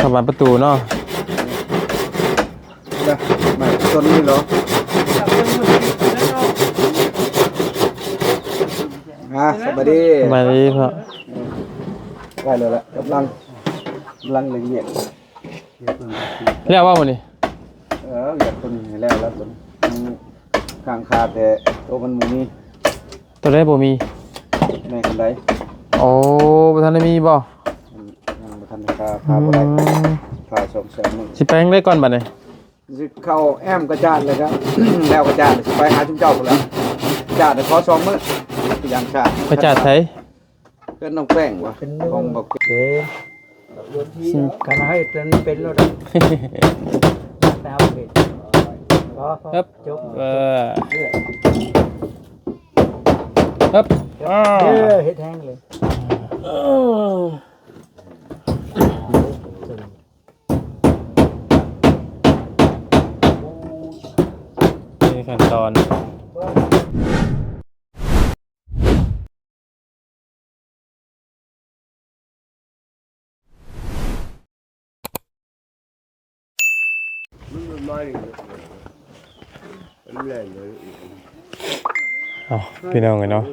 เข้าบานประตูเนาะนะไม่ต้นนี้เหรออะสวัสดีสบายดีพ่อได้เลยละกำลังกำลังเล็งเหยียดเรียกว่าวันนี้เออเหยียดต้นนี้แล้วแล้วต้นข้างคาแต่ตัวมันหมูนี่ตัวได้บ่มีในคันใดโอ้บ่ทันได้มีบ่ มันยังบ่ทันได้คาคาบ่ได้อืมคาสองแสนหนึ่งสิแปลงได้ก่อนบัดนี้สิเข้าแอมกระจาดเลยครับ แล้วกระจาดสิไปหาชุมเจ้าพุ่นแล้วจาดขอสองมื้ออย่างชาติไปจัดไสเพื่อนน้องแป้งวะของบอกเอ๊ะกันให้เป็นเป็นรถแต่เอาไปพอพอครับจบเออครับอ้าเอวอเฮ็ดแห้งเลย ขั้นตอนเอาพี่น้องกันเนาะ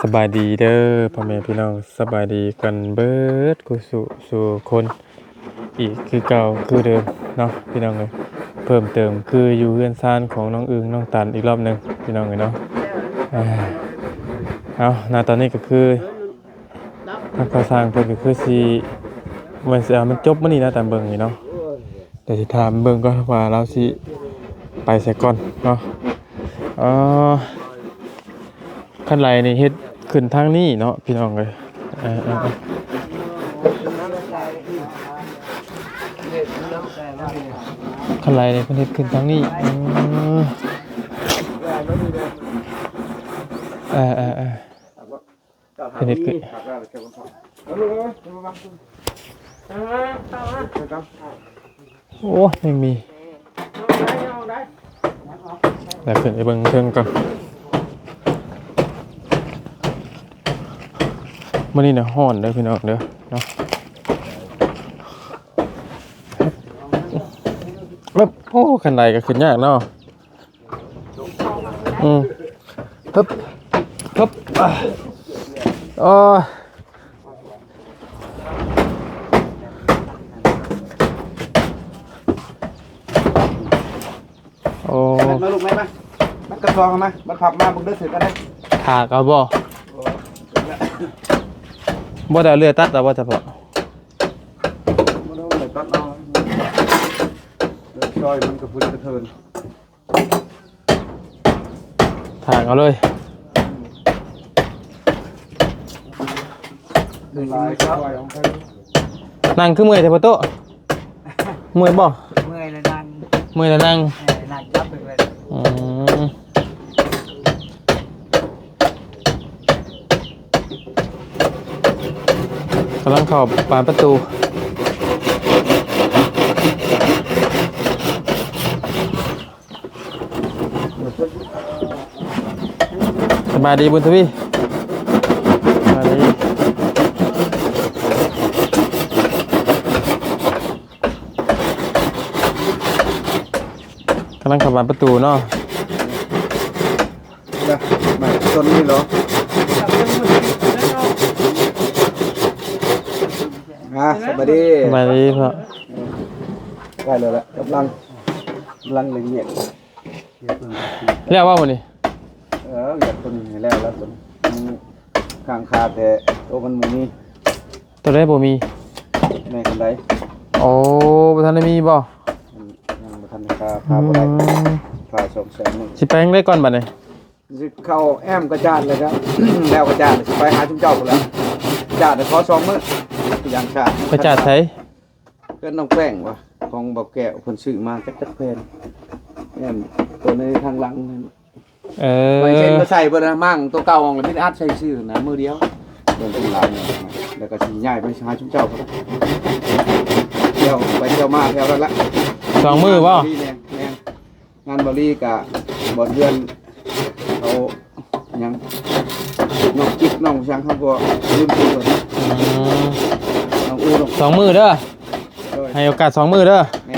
สบายดีเด้อพ่อแม่พี่น้องสบายดีกันเบิดกูสู่สู่คน อีกคือเก่าคือเดิมเนาะพี่น้องเลย เพิ่มเติมคืออยู่เรือนซ่านของน้องอึงน้องตันอีกรอบหนึ่งพี่น้องเลยเนาะอ่าเอาณตอนนี้ก็คือทางก่อสร้างเพิ่นก็คือสิมันสิเอามันจบมื้อนี้นะตามเบิ่งนี่เนาะเดี๋ยวสิถามเบิ่งก่อนว่าเราสิไปใส่ก่อนเนาะอ๋อขั้นไรนี่เฮ็ดขึ้นทางนี้เนาะพี่น้องเลยออเออเออ ขั้นไรนี่เพิ่นเฮ็ดขึ้นทางนี้อืมเออเออเออเพิ่นเฮ็ดขึ้นโอ้ยังมีเดี๋ยวขึ้นไปเบิ่งเครื่องก่อนมื้อนี้น่ะร้อนเด้อพี่น้องเด้อเนาะ ปึ๊บโอ้คันใดก็ขึ้นยากเนาะอืมปึ๊บปึ๊บอะโอ้ยโอ้มาลูกไหมมามันกระซองมามันผับมาบุกเด้อถือก็ได้ถากเอาบ่บ่ได้เลือดตัดเอาบ่เฉพาะ มันเอาเลยตัดเอาเดิน ซอยมันกระพุ้นกระเทินถากเอาเลยลายซอยของใครนั่งคือเมื่อยแต่บ่โตะเมื่อยบ่เมื่อยแล้วนั่งเมื่อยแล้วนั่งเออนั่งจับไปเลยอืมกำลังเข้าปานประตู บายดีบุญทวีสบายดีกำลังเขับบานประตูเนาะนะไม่ต้นนี้เหรออะสวัสดีสบายดีพ่อได้เลยละกำลังกำลังเล็งเหยียดเรียกว่าวันนี้ เออเหยียดต้นนี้แล้วแล้วต้นข้างคาแต่ตัวมันหมูนี่ตัวได้บ่มีในคันใดโอ้บ่ทันได้มีบ่มันยังบ่ทันได้คาคาบ่ได้อืมคาสองแสนหนึ่งสิแปลงได้ก่อนบัดนี้สิเข้าแอมกระจาดเลยครับ แล้วกระจาดสิไปหาชุมเจ้าพุ่นแล้วจาดขอสองมื้ออย่างชาติไปจัดไสเพื่อนน้องแป้งวะของเบาแก้วเพิ่นซื้อมาจักจักแพนแอมตัวในทางหลังนั่น เอไปเช่นอก็ใส่เบิ่นนะมั่งตัวเก่าของเลยพี่อัดใส่ซื้อนะมือเดียวเดินเป็นหลายเนี่ยแล้วก็สิย้ายไปหาชุมเจ้าพุ่นละเที่ยวไปเที่ยวมาแถวนั้นละสองมือบ่งานบริเนี่ยแม่นงานบริกะบ่เดือนเขาหยังน้องจิ๊กน้องช่างเขาบ่ลืมตัวนะอืมน้องอูน้องสองมือเด้อให้โอกาสสองมือเด้อแม่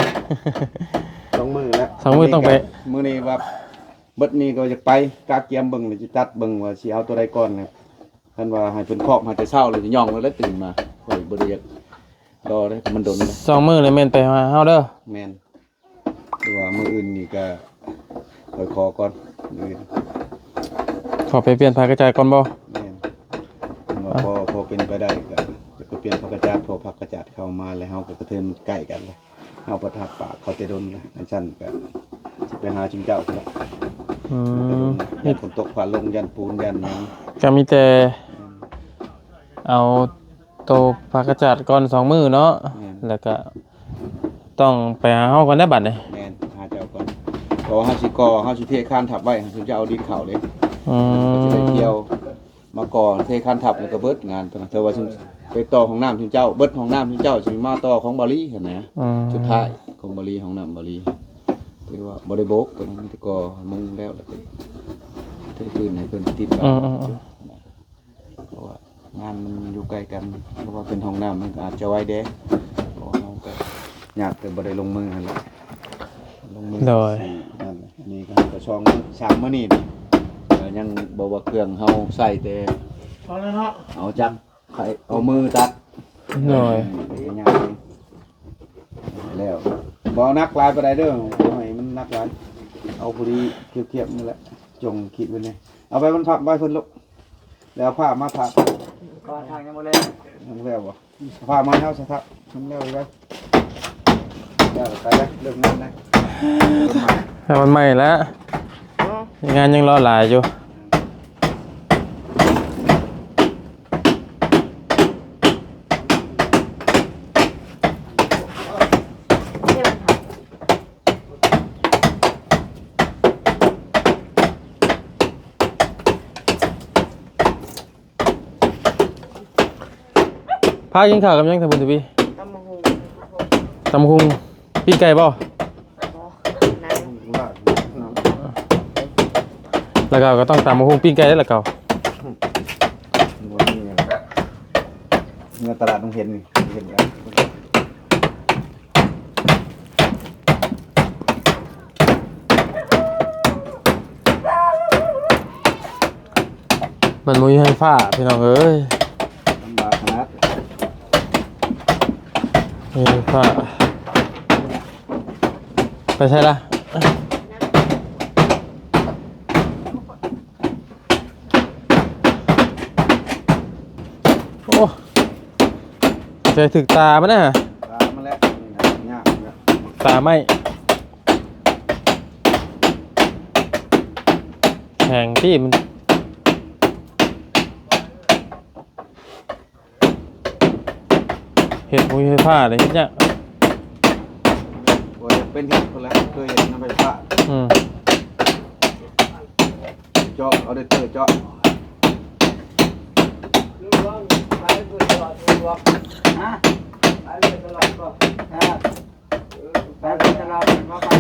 สองมือแล้วสองมื้อต้องไปมือนี้ว่า เบิดนี้ก็จะไปกาเกียมเบิ่งเลยจะตัดเบิ่งว่าสิเอาตัวใดก่อนนะท่านว่าให้เพิ่นครอบมาแต่เช้าเลยจะย่องแล้วตื่นมาข่อยบ่ได้อยากรอเลยมันโดนเลยสองมือเลยแม่นไปมาเฮาเด้อแม่นหรือว่ามืออื่นนี่ก็ข่อยขอก่อนมื้ออื่นขอไปเปลี่ยนผ้ากระจายก่อนบ่แม่นว่าพอพอเป็นไปได้ก็จะไปเปลี่ยนพักกระจาดพอพักกระจาดเข้ามาแล้วเฮาก็กระเทินใกล้กันเลยเฮาประทับปากเขาจะโดนเลยอันชั้นก็สิไปหาจิงเจ้าครับ อืมยันฝนตกผ่านลงยันปูนยันหยังก็มีแต่เอาโตวผ้ากระจาดก่อนสองมือเนาะแล้วก็ ต้องไปหาเฮาก่อนได้บัดนี่แม่นหาเจ้าก่อนเพราะว่าเฮาสิก่อเฮาสิเทคานทับไว้เฮาสิจะเอาดินเข้าเลยอืก็จะได้มเที่ยว มาก่อนเทคานทับแล้วก็เบิดงานไปนะแต่ว่าสิไปต่อของน้ำชิงเจ้าเบิดของน้ำชิงเจ้าสิมาต่อของบาลีเห็นไหมอืมสุดท้ายของบาลีของน้ำบาลี ถือว่าบ่ได้โบกตัวนั้นมีแต่ก่อมุงแล้วแล้วก็เทพื้นให้เพิ่นติดไว้อืมอืมอืมเพราะว่างานมันอยู่ใกล้กันเพราะว่าเป็นห้องน้ำมันก็อาจจะไว้เด้เพราะว่าเราก็อยากแต่บ่ได้ลงมือหั่นแหละลงมือโดยสี่นั่นแหละอันนี่ก็กระช่องมื้อสามมื้อนี่นี่ก็ยังบ่ว่าเครื่องเฮาใส่แต่เอาจักไขเอามือตัด หน่อยง่ายๆแล้วบ่นักหลายปานใดเด้อบ่ให้มั นนักหลายเอาพอดีเทียบๆนี่แหละ จงคิดไว้เลยเอาไปมันพับไว้เพิ่นลูกแล้วเอาผ้ามาถักก่อนทางยังบ่เลยทำแล้วบ่พามาเท่าสะทับทำแล้วไปแล้วไปแล้วเริ่มงานนะแต่มันใหม่แล้วงานยังรอหลายอยู่ พากินข้าวกับยังทำบุญทวีตำมะฮุงตำคุงปีไก่บ่นะแล้วก็ก็ต้องตำคุงปีไก่ได้ละเก่าเงินตลาดต้องเห็นนี่เห็นกันมันมุ้ยให้ฟ้าพี่น้องเอ้ย ลำบากขนาด มุ้ยให้าไปใช่ละโอ้ใจถึกตามันนะตามมาแล้วยากแล้วตาไหมแข่งที่มัน ห็ดมุ้ยให้ผ้าเลยเห็ดเนี่ยโอ้ยเป็นเห็ดคนละเคยเห็นน้ำไฟฟ้าอืมเจาะเอาเด็ดเตอร์เจาะไปเปิดตลอดตัวฮะไปเปิดตลอดก็ฮะไปเปิดตลอดมาไป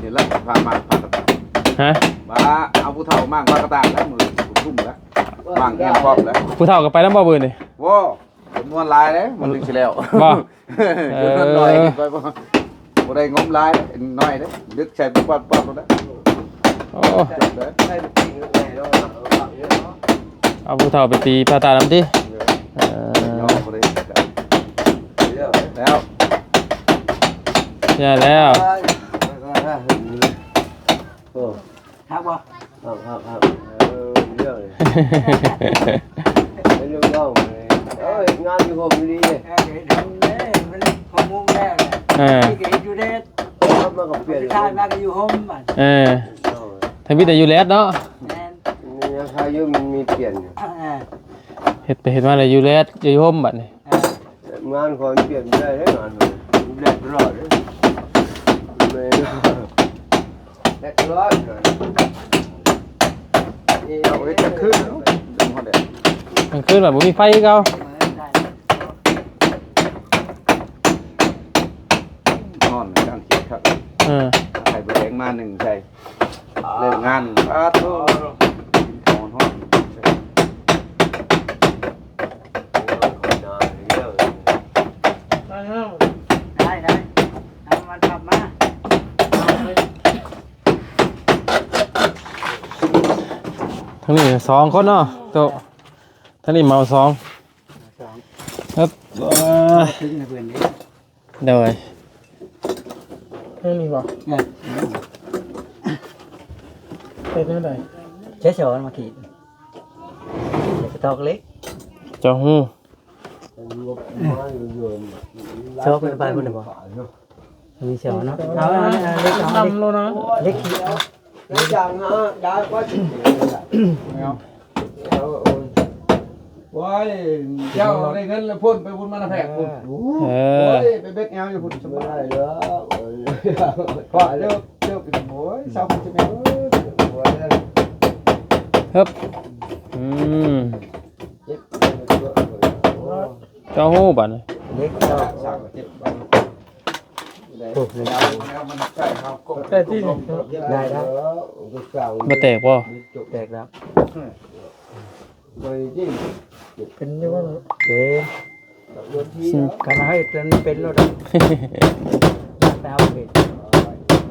เห็นแล้วพามากพากระตาก ฮะบ้าเอาผู้เฒ่ามากพากระตากแล้วมือทุ่มแล้วบางแก้มครอบแล้วผู้เฒ่ากับไปน้ำบ่อบืนนี่ว้าวจำนวนหลายเลยมันถึงสิแล้วบ่จำนวนน้อยไปบ่บ่ได้งมหลายเลยน้อยเด้อดึกใส่ปุ๊บปั๊บปั๊บแล้วโอ้จบเลยให้จริงเลยแล้วเอาเยอะเนาะเอาผู้เฒ่าไปตีผ้าตาน้ำดิเอย่ออบ่ได้เยอะแล้วใช่แล้ว ครับบ่ครับครับครับเออเรื่องเลยเป็นเรื่องเล่าเลยเอ้ยงานอยู่ผมดีเลยเอ้ยเห็นเลยมันหกโมงแล้วเนี่ยเออที่เกิดอยู่เด็ดครับมากับเปลี่ยนที่ทานมาก็อยู่โฮมบัดเออทำวิแต่อยู่แลดเนาะแม่นยังใครยุ่มันมีเปลี่ยนอยู่อ่าเฮ็ดไปเฮ็ดมาเลยอยู่แลดอยู่ห่มบัดนี่อ่างานคอยเปลี่ยนไม่ได้ได้งานเลยแดดตลอดเลยไม่ แดดตลอดเลยนี่เอาไว้จะขึ้นเนาะดึงฮอดเด้กลางคืนแบบบ่มีไฟคือเก่านอนกลางคิดครับเออใส่แบงมาหนึ่งใส่เลิกงานอ้าโธ่นอนห้อง ทั้งนี้สองคนเนาะโตะทั้งนี้เมาสองสองครับว้าถึงในเพื่อนนี้เดี๋ยวไว้ไม่มีบอกเนี่ยเป็นเท่าไหร่ใช้สอนมาขีดจะตอกเล็กเจ้าหู้ชอบเป็นไปคนเดียวมีสอนเนาะเอาเอาเอาเล็กเอานำแล้วนะเล็กขีด Nó chẳng hả? Đã quá chừng ไม่เอาโอ้ยเจ้าได้เงินแล้วพุ่นไปพุ่นมาแพกพุ่นโอ้เอยอไปเบ็ดแอลอยู่พุ่นสบาย nay đó พอเลิกเลิกเป็นโอ้ยเศร้าจะเป็นฮึบอืมเจ้าหู้บัดนี้เล็กตอกสามเจ็ดบาทโอ้ย แล้วมันใกล้เขากแต่ที่นี่ได้ได้บ่แตกบ่แตกแล้ว Rồi chứ เป็นอยังว่าเป็น Đợt thi đó กันให้เป็นเป็นรถแต่เอาเป็น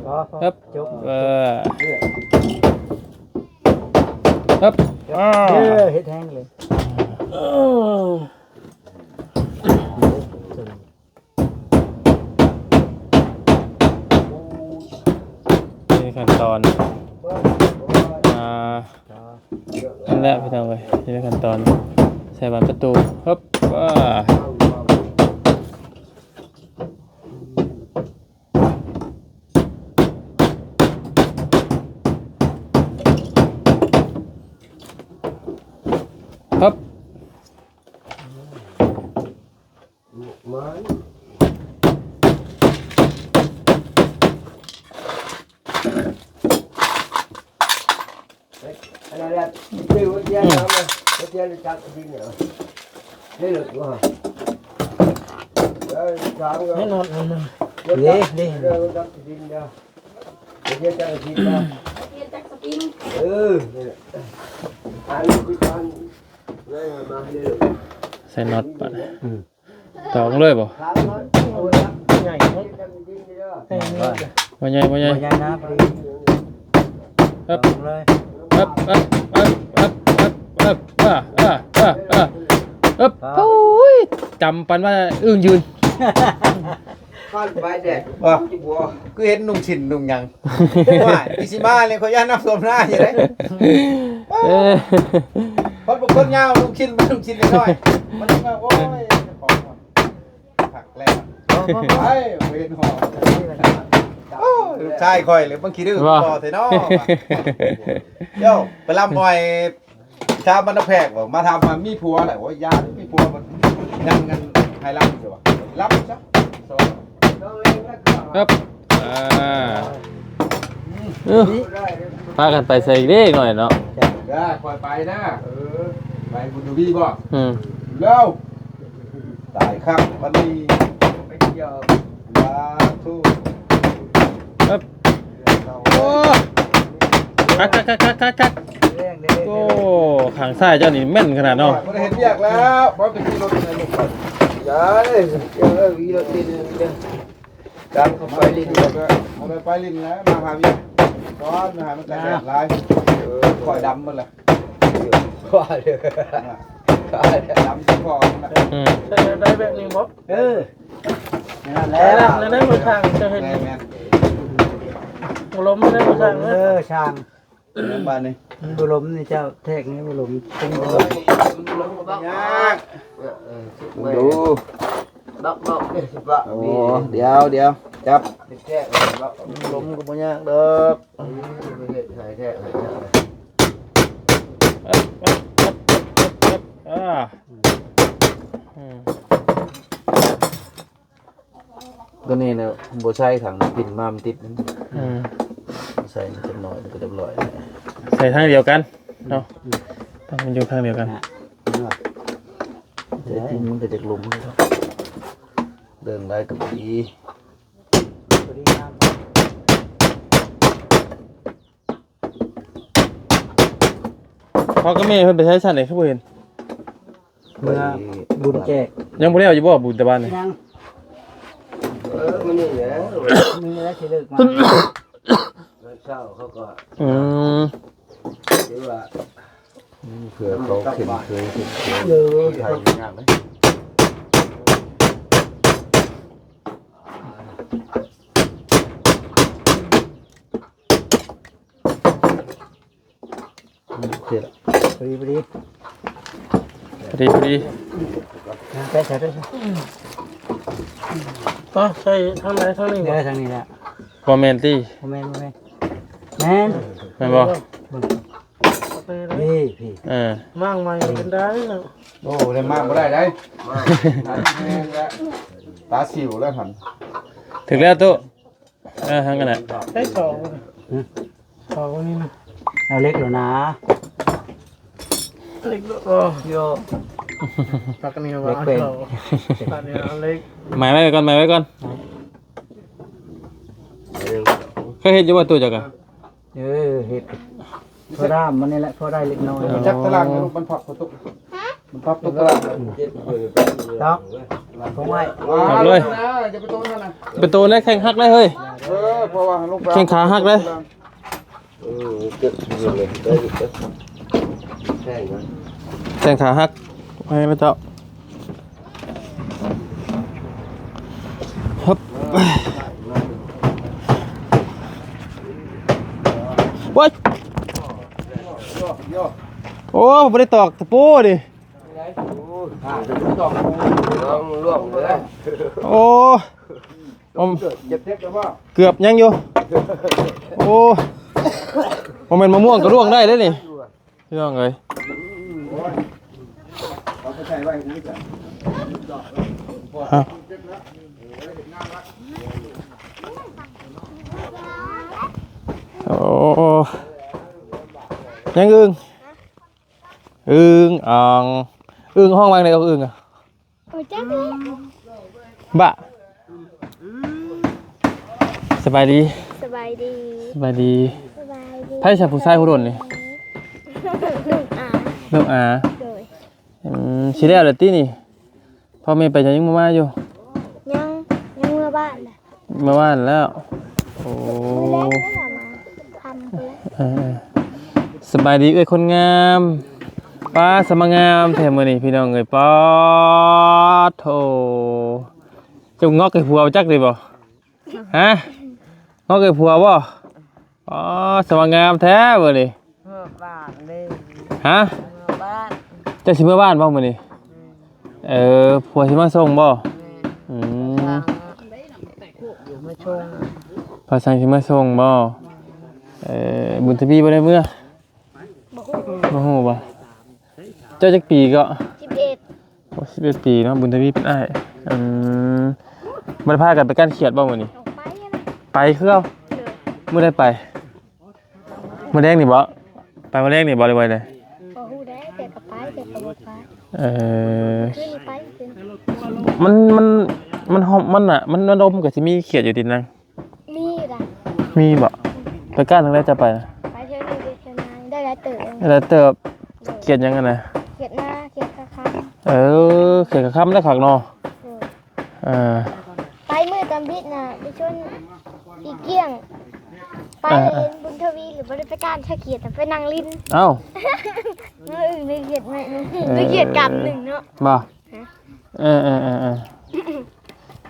พอพอฮึบจบเออฮึบอ้าเออเฮ็ดแห้งเลย ขั้นตอนอ่านั่นแหละพี่น้องเลยนี่แหละขั้นตอน ใส่บานประตูฮึบ Mới อันนั้นแหละคือวันเดียวนะมัน วันเดียวจะจับที่เนี่ยได้หรือเปล่าเออสามก็ให้นอนเอาหนึ่งเดี๋ยวจับเดี๋ยวจับที่เดียวเดี๋ยวจับที่เดียวเรียนจากสปริงเออนี่แหละอันนี้คือการได้มาให้ได้เลยใส่น็อตปัดตอกเลยบ่ถามว่าโอ้ยจับใหญ่ให้จับที่เดียวให้นี่ว่าใหญ่ว่าใหญ่บ่ใหญ่นะพอดีฮึบลงเลยฮึบฮึ บฮึบฮึบฮึบฮึบอ่าอ่าอ่าอ่าฮึบโอ้ยจำปันว่าอึ้งยืน ข้าวใบแดดว่จิบัวกูเห็นนุ่งฉินนุ่งหยังว่าอิชิมาเลยเขาย่านน้ำส้มหน้าอยู่เลยเอ้ยคนบางคนยาวนุ่งฉินมานุ่งฉินน้อยมันก็โอ้ยของผักแล้วไอ้เวนหอโอ้ยลูกชายคอยหรือบางทีดื้อพอเถอะเนาะเดี๋ยวไปลำมอย ชาวบรรณแพกบอกมาทำมามีผัวแหละว่ายามีผัวมันยังเงินให้รับอยู่วะรับซะน้องเล็กแล้วก็ครับอ่าเออพากันไปใส่อีกเด้หน่อยเนาะได้คอยไปนะเออไปบุญดูพี่บ่อืมเร็วตายครับวันนี้ไปเที่ยวลาทุครับโอ้ คักคักคักคักคักคักเรื่องเด้โอ้ขางซ้ายเจ้านี่แม่นขนาดเนาะม่ได้เห็นเรียกแล้วเพราะเป็นที่รถในลูกก่อนย่าเลยอย่าเลยวีรถตินเด้อการเข้าไปลิ้นเดี๋ยวก็เอาไปไปลิ้นแล้วมาหาพี่ก้อนมาหามันแต่แดดร้ายคอยดำมันแหละขวาเลยขวาเลยดำที่คอมันแหละอืมได้แบบนี้บอกเออนั่นแหล้ละวแล้วได้บนทางจะเห็นแม่แม่ล้มไม่ได้บนทางเออช่าง บ้านนี้บุลมนี่เจ้าแทกนี่บุลมเป็นบุลมยากดูบักบักเนี่ยสิบะโอ้เดี๋ยวเดี๋ยวจับแท้บักลมก็บ่ยากเด้อหายแท้หายแท้อัพอัพอัพอัพอัพอ่าอืมตัวนี้เนี่ยบ่ใช่ถังปิ่นมามนติดอืม ส่นิดหน่อยก็เรียบร้อยใส่ทางเดียวกันเนาะต้องมันอยู่ทางเดียวกัน แต่จริงมันก็จะลมเดินได้กับดีพอดีงามพ่อก็แม่เพิ่นไปใช้ชั้นไหนคือบ่เห็นเมื่อบุญแจกยังบ่ได้เอาอยู่บ่บุญตะบ้านนี่ยังเออมันนี่แหละมีแล้วสิเลิกมา เช้าเขาก็อืมหรือว่าเผื่อเขาเข็นเคยเข็นเคยไทยงานเลยเสร็จพอดีพอดีพอดีพอดีใช่ใช่ใช่ก็ใช่ทางไหนทางนี้เนี่ยทางนี้แหละบ่แม่นติโมเมนต์โมเมนต์ แม่นแม่นบ่เอาไปเลยพี่พี่เออมั่งใหม่เป็นได้แล้วโอ้ได้มากบ่ได้ได้ตาสิวแล้วหันถึงแล้วตุ๊เออทางกันน่ะใช้สองนี่สองนี่นะเอาเล็กแล้วนะเล็กโอ้โยปากนี่ว่าเล็กเป็นเอาปากนี่เอาเล็กหมายไว้ก่อนหมายไว้ก่อนเคยเห็นอยู่ว่าตัวจักอะ เออเห็ดพอได้มันนี่แหละพอได้เล็กน้อยมันจักตารางลูกมันพับประตูมันพับตุ๊กตารางต๊อกผมไว้หักเลยนะจะไปโตนั่นนะเป็นตัวแล้วแข้งหักเลยเฮ้ยเออเพราะว่าลูกแข้งขาหักเลยเออเกิดอยู่เลยได้อยู่เด้อแค่นั้นแข้งขาหักให้พระเจ้าฮึบ โว้ยโอ้ผมไม่ได้ตอกตะปูดิร่วมเลยโอ้ผมเกือบยังอยู่ โอ้ผมเป็นมะม่วงก็ร่วงได้เลยนี่พี่น้องเอ้ยเราไปใช้ไว้นี่จ้ะ ฮะโอ้ ยังอึ้งอึ้งอ่องอึ้งห้องวางไหนเอาอึ้งอะโอ้จักเลยบะสบายดีสบายดีสบายดีสบายดีไพ่ชาผู้ชายผู้โดนนี่หนึ่งอะเรื่องอาโดยอืมชิแล้วเดี๋ยวตีนี่พ่อแม่ไปจะยังมามาอยู่ยังยังเมื่อบ้านน่ะมาว่านแล้ว โอ้ สบายดีเอ้ยคนงามป้าสมงามแถมมือนี่พี่น้องเอ้ยป๊อดโถเจะงอกไอ้ผัวจักเลยบ่ฮะงอกไอ้ผัวบ่อ๋อสมงามแท้มือนี่เมื่อบ้านเลยฮะเมื่อบ้านเจะสิเมื่อบ้านบ่มือนี่เออผัวสิมาส่งบ่อืมทางอยู่มาชงพาสังสิมาส่งบ่ เออบุญทวีบ่ได้เมื่อบอกว่าบ่ฮู้บ่เจ้าจักปีก็สิบเอ็ดโอ้11ปีเนาะบุญทวีเป็นอ้ายอืมบ่ได้พากันไปกั้นเขียดบ่มื้อนี้ ออกไปอะนะไปคือเอาเลยมื้อได้ไปมื้อแรกนี่บ่ไปมื้อแรกนี่บ่ได้ไว้เลยพอหูได้แต่กับไปแต่กับบอกไปเออขึ้นไปขึ้นมันมันมันหอมมันน่ะ มันระดมก็สิมีเขียดอยู่ติดนังมีด่ะมีบ่ ไปกั้นทางใดจะไปน่ะไปเที่ยวนี่ไปเที่ยวนาได้แล้วเติมแล้วเติบเขียดยังไงน่ะเขียดหน้าเขียดข้างข้างเออเขียดกับค่ำได้คักเนาะเออไปมือตำบิดน่ะไปชวนอีเกี้ยง ไปเออเออบุญทวีหรือบริการชาเขียดแต่ไปนั่งลิ้นเอ้าเมื่ออื่นได้เขียดไหมได้เขียดกำหนึ่งเนาะบ่เออเออเออเออ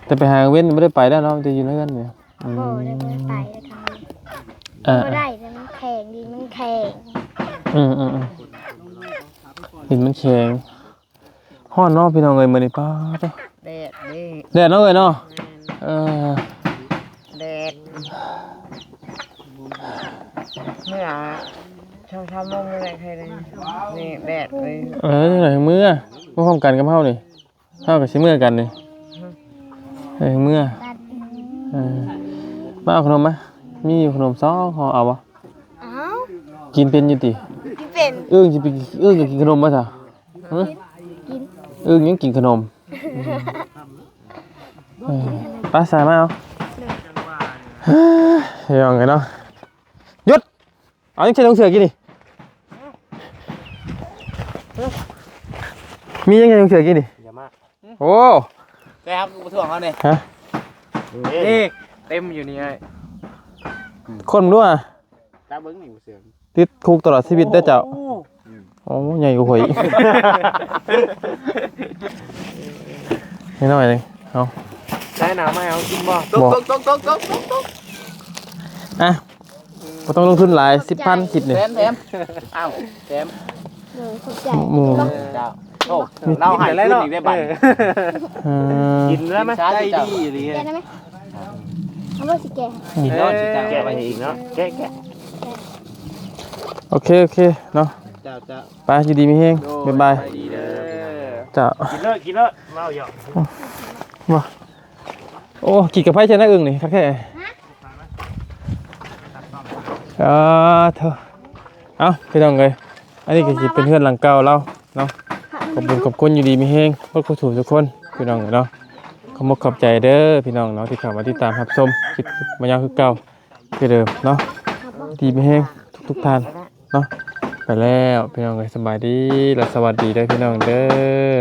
แต่ไปหาเว้นไม่ได้ไปแล้วเนาะจะอยู่ด้วยกันเนี่ยอืมโอ้ได้เมื่อไปแล้วกัน เออก็ได้แต่มันแข็งดีมันแข็งอืมอืมอืมหินมันแข็งห้อนเนาะพี่น้องเอ้ยมื้อนี้ป้าดเด้อแดดนี่แดดเนาะเอ้ยเนาะเออแดดเมื่อช่องทำมงอะไรใครเลยนี่แดดเลยเออจังได๋มื้อบ่พร้อมกันกับเฮานี่เฮาก็สิมื้อกันนี่เอ้ยมื้อตัดเออมาเอาขนมมา มีอยู่ขนมซองห่อเอาบ่เอ้ากินเป็นอยู่ติพี่เป็นเอื้องสิไปเอื้องก็กินขนมบ่ซะฮะกินเอื้องยังกินขนมเออไป้าสายมาเอาเฮ้ยยังไงเนาะหยุดเอายังใช้ลงเสือกินนี่มียังไงลงเสือกินนี่อย่ามาโอ้แกครับกูถ่วงเขาเนี่ยฮะ นี่เต็มอยู่นี่ไอ้ คนด้วยตาเบิ้งหนึ่งเสือติดคุกตลอดชีวิตได้อเจ้าโอ๋อใหญ่กว่าข่อยอีกนิดหน่อยหนึงเอาได้หนาไหมเอากินบ่บอกตกตกตกตกอะบ่ต้องลงทุนหลายสิบพันคิดนี่แถมแถมอ้าวแถมเดี๋ยวขอบใจหมูเจ้าโอ้เราหายขึ้นอีกได้บัตรเอ่อกินแล้วไหมได้ดีหรือแกได้ไหม เอาว่าสิแกกินแล้วสิจ้าแกไปอีกเนาะแกแกโอเคโอเคเนาะเจ้าเจ้าไปอยู่ดีมีเฮงบ๊ายบายดีเด้อจ้ากินเลยกินเลยเมาหยอกมาโอ้กี่กับไพ่ชนะอึ่งนี่ครับแค่เออเถอะเอาพี่น้องเลยอันนี้ก็จะเป็นเพื่อนหลังเก่าเราเนาะขอบคุณขอบคุณอยู่ดีมีเฮงพวกคุณถูกทุกคนพี่น้องเนาะ ขอบคุณขอบใจเด้อพี่น้องเนาะที่เข้ามาติดตามรับชมคลิปมายาวคือเก่าคือเดิมเนาะดีไม่แห้งทุกทุกท่านเนาะไปแล้วพี่น้องเลยสบายดีและสวัสดีได้พี่น้องเด้อ